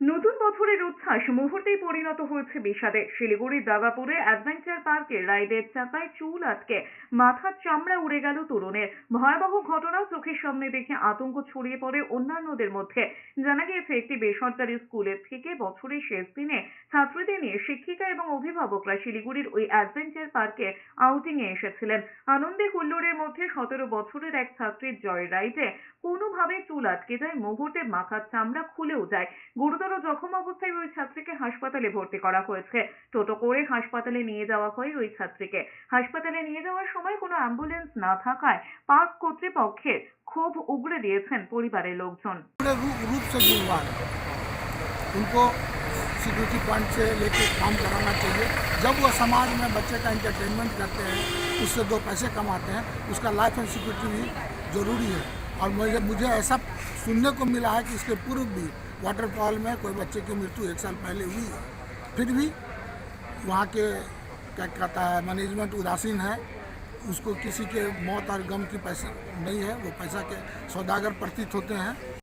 নতুন বছরের উচ্ছ্বাস মুহূর্তেই পরিণত হয়েছে বিষাদে। শিলিগুড়ির দাগাপুরে অ্যাডভেঞ্চার পার্কে রাইডের চাকায় চুল আটকে, মাথার চামড়া উড়ে গেল তরুণের। ভয়াবহ ঘটনা চোখের সামনে দেখে আতঙ্ক ছড়িয়ে পড়ে অন্যান্যদের মধ্যে। জানা গিয়েছে, একটি বেসরকারি স্কুলের থেকে বছরের শেষ দিনে ছাত্রীদের নিয়ে শিক্ষিকা এবং অভিভাবকরা শিলিগুড়ির ওই অ্যাডভেঞ্চার পার্কে আউটিং এ এসেছিলেন। আনন্দে হুল্লোড়ের মধ্যে সতেরো বছরের এক ছাত্রীর জয় রাইডে কোনোভাবে চুল আটকে যায়, মুহূর্তে মাথার চামড়া খুলেও যায়। গুরুতর জখম অবস্থায় ওই ছাত্রীকে হাসপাতালে ভর্তি করা হয়েছে টোটো করে হাসপাতালে নিয়ে যাওয়া হয় ওই ছাত্রীকে হাসপাতালে নিয়ে যাওয়ার সময় কোনো অ্যাম্বুলেন্স না থাকায় পার্ক কর্তৃপক্ষের ক্ষোভ উগড়ে দিয়েছেন পরিবারের লোকজন पूरे रूप रूप से जुड़वा है उनको सिक्योरिटी पॉइंट से लेके काम कराना चाहिए जब वो समाज में बच्चे का इंटरटेनमेंट करते हैं उससे दो पैसे कमाते हैं उसका लाइफ एंड सिक्योरिटी भी ज़रूरी है और मुझे मुझे ऐसा सुनने को मिला है कि इसके पूर्व भी वाटरफॉल में कोई बच्चे की मृत्यु एक साल पहले हुई है। फिर भी वहाँ के, क्या कहता है मैनेजमेंट उदासीन है। उसको किसी के मौत और गम की पैसा नहीं है। वो पैसा के सौदागर प्रतीत होते हैं।